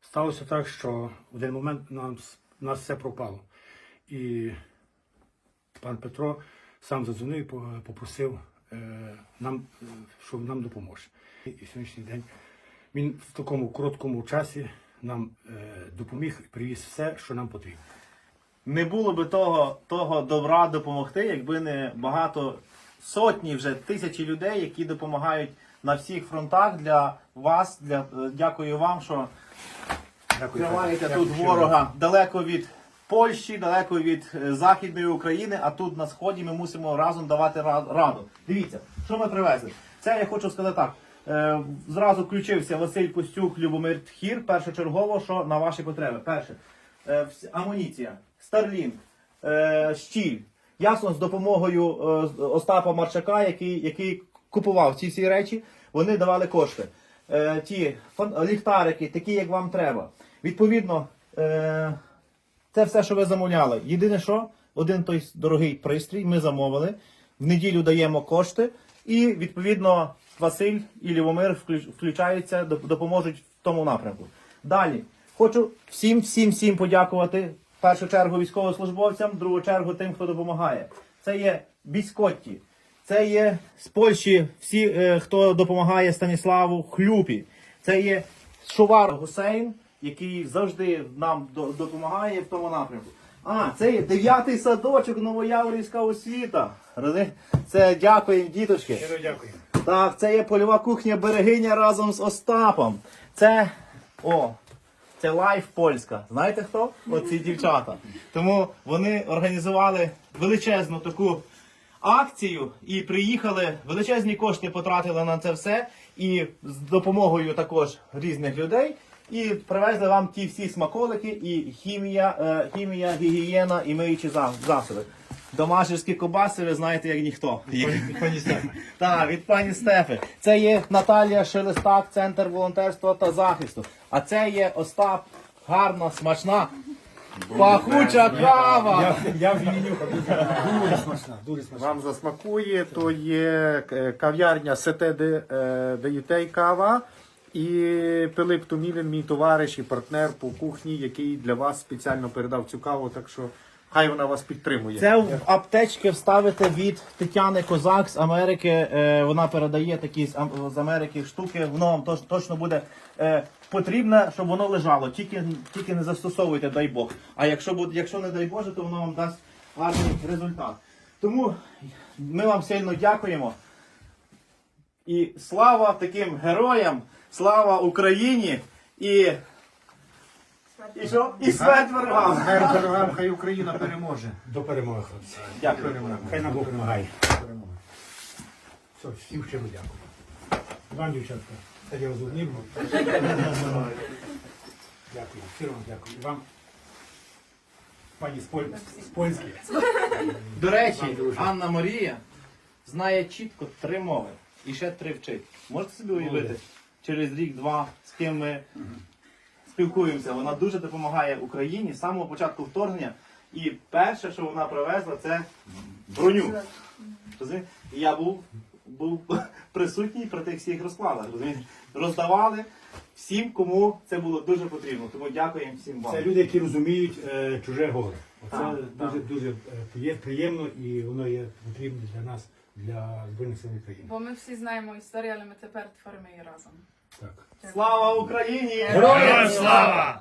Сталося так, що в один момент нам, нас все пропало. І пан Петро сам задзвонив і попросив е, нам, е, що нам допоможе. І, сьогоднішній день він в такому короткому часі нам е, допоміг і привіз все, що нам потрібно. Не було би того, того добра допомогти, якби не багато сотні вже тисячі людей, які допомагають на всіх фронтах для вас. Для, е, дякую вам, що. Тримаєте тут ворога далеко від Польщі, далеко від е, Західної України, а тут на сході ми мусимо разом давати ра- раду. Дивіться, що ми привезли. Це я хочу сказати так. Е, зразу включився Василь Костюк, Любомир Тхір. Першочергово, що на ваші потреби. Перше, е, вс- амуніція, Старлінг, е, щіль. Ясно, з допомогою е, з- Остапа Марчака, який, який купував ці всі речі, вони давали кошти. Е, ті ліхтарики, такі, як вам треба. Відповідно, е, це все, що ви замовляли. Єдине, що один той дорогий пристрій ми замовили. В неділю даємо кошти, і відповідно Василь і Лівомир вклю- включаються, доп- допоможуть в тому напрямку. Далі хочу всім, всім, всім подякувати. В першу чергу військовослужбовцям, в другу чергу тим, хто допомагає. Це є біскотті, це є з Польщі всі, е, хто допомагає Станіславу Хлюпі. Це є Шувар Гусейн, який завжди нам до- допомагає в тому напрямку. А, це є дев'ятий садочок Новояворівська освіта. Це дякуємо, діточки. Щиро дякую. Так, це є польова кухня Берегиня разом з Остапом. Це. О, це лайф польська. Знаєте хто? Оці дівчата. Тому вони організували величезну таку акцію і приїхали, величезні кошти потратили на це все. І з допомогою також різних людей. І привезли вам ті всі смаколики, і хімія, е, хімія, гігієна і миючі засоби. Домашні кобаси, ви знаєте, як ніхто. Пані Стефа. Так, від пані Стефи. Це є Наталія Шелестак, Центр волонтерства та захисту. А це є Остап, гарна, смачна, пахуча кава. Я, я вже її нюхав. Дуже, смачна, дуже смачна. Вам засмакує, то є е, кав'ярня СТ Деїтей кава. І Пилип Тумілін, мій товариш і партнер по кухні, який для вас спеціально передав цю каву, так що хай вона вас підтримує. Це в аптечки вставити від Тетяни Козак з Америки. Е, вона передає такі з, Ам- з Америки штуки. Воно вам точ- точно буде е, потрібне, щоб воно лежало. Тільки, тільки не застосовуйте, дай Бог. А якщо буде, якщо не дай Боже, то воно вам дасть гарний результат. Тому ми вам сильно дякуємо. І слава таким героям, слава Україні і. І що? І смерть ворогам! Хай ворогам, хай Україна переможе. До перемоги, хлопці. Дякую. Хай нам Бог допомагає. Все, всім щиро дякую. Вам, дівчатка, це я вас однім. Дякую, щиро вам дякую. І вам, пані з, Поль... з Польськи. До речі, Анна Марія знає чітко три мови і ще три вчить. Можете собі уявити? Через рік-два з ким ми спілкуємося. Вона дуже допомагає Україні з самого початку вторгнення. І перше, що вона привезла, це броню. Розумієте? І я був, був присутній при тих всіх розкладах. Розумієте? Роздавали всім, кому це було дуже потрібно. Тому дякуємо всім вам. Це люди, які розуміють е, чуже горе. Це Так, дуже, дуже е, приємно і воно є потрібно для нас, для Збройних сил України. Бо ми всі знаємо історію, але ми тепер творимо її разом. Так. Слава Україні! Героям слава!